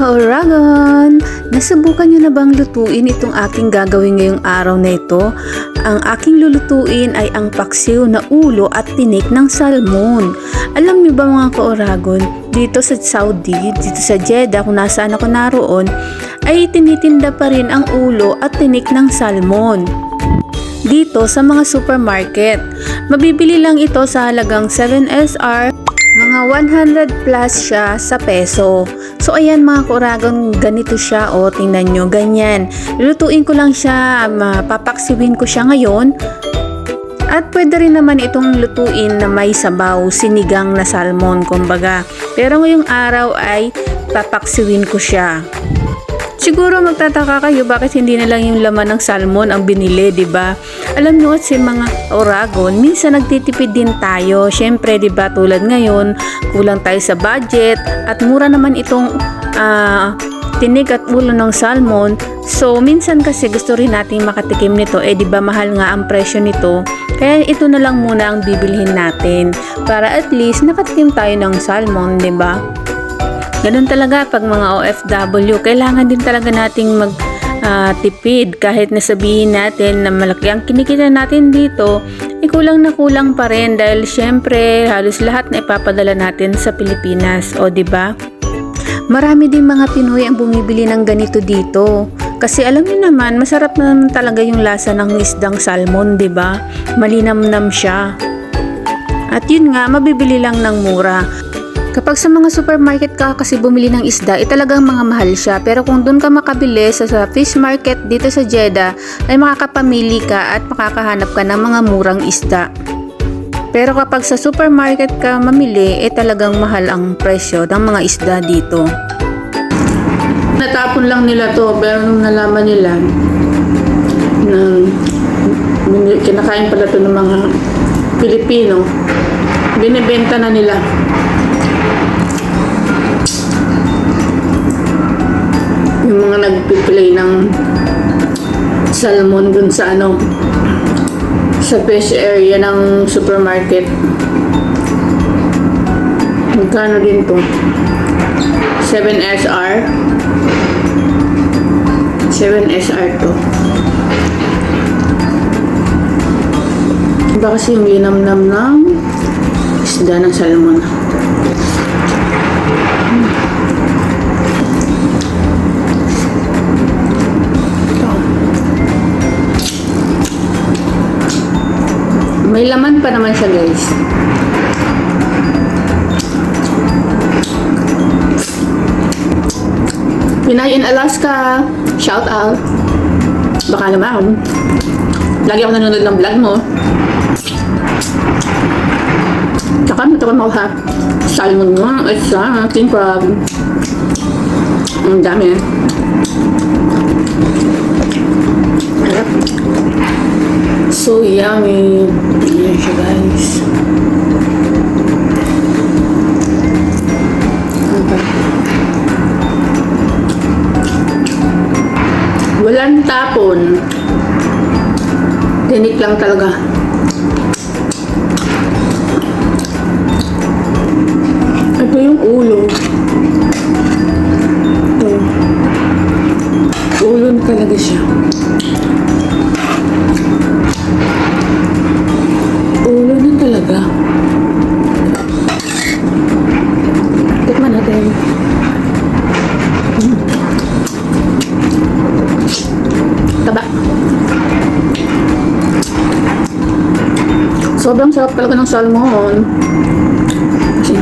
ka-Oragon! Nasubukan niyo na bang lutuin itong aking gagawin ngayong araw na ito? Ang aking lulutuin ay ang paksiw na ulo at tinik ng salmon. Alam niyo ba mga ka-Oragon, dito sa Saudi, dito sa Jeddah, kung nasaan ako naroon, ay tinitinda pa rin ang ulo at tinik ng salmon dito sa mga supermarket. Mabibili lang ito sa halagang 7SR, mga 100 plus siya sa peso. So ayan mga kuragon, ganito siya o tingnan nyo, ganyan. Lutuin ko lang siya, mapapaksiwin ko siya ngayon. At pwede rin naman itong lutuin na may sabaw, sinigang na salmon kumbaga. Pero ngayong araw ay papaksiwin ko siya. Siguro magtataka kayo bakit hindi na lang yung laman ng salmon ang binili, 'di ba? Alam niyo kasi mga Oragon, minsan nagtitipid din tayo. Syempre, 'di ba, tulad ngayon, kulang tayo sa budget at mura naman itong ah, tinig at ulo ng salmon. So, minsan kasi gusto rin nating makatikim nito, eh 'di ba mahal nga ang presyo nito. Kaya ito na lang muna ang bibilhin natin para at least nakatikim tayo ng salmon, 'di ba? Ganun talaga pag mga OFW, kailangan din talaga nating mag ah, tipid kahit nasabihin natin na malaki ang kinikita natin dito, eh kulang na kulang pa rin dahil syempre halos lahat na ipapadala natin sa Pilipinas, o di ba? Marami din mga Pinoy ang bumibili ng ganito dito. Kasi alam niyo naman, masarap naman talaga yung lasa ng isdang salmon, di ba? Malinamnam siya. At yun nga, mabibili lang ng mura. Kapag sa mga supermarket ka kasi bumili ng isda, eh talagang mga mahal siya. Pero kung doon ka makabili sa, sa fish market dito sa Jeddah, ay makakapamili ka at makakahanap ka ng mga murang isda. Pero kapag sa supermarket ka mamili, eh talagang mahal ang presyo ng mga isda dito. Natapon lang nila to, pero nung nalaman nila na kinakain pala to ng mga Pilipino, binibenta na nila. Mga nagpiplay ng salmon dun sa ano sa fish area ng supermarket. Magkano din to? 7SR 7SR to. Iba kasi yung linamnam ng isda ng salmon May laman pa naman siya, guys. Pinay in Alaska. Shout out. Baka naman. Lagi ako nanonood ng vlog mo. Tsaka natawa mo ha. Salmon mo. At sa king crab. Ang dami. Harap. So yummy. Guys. Walang tapon. Tinik lang talaga. Sobrang sarap talaga ng salmon. Kasi,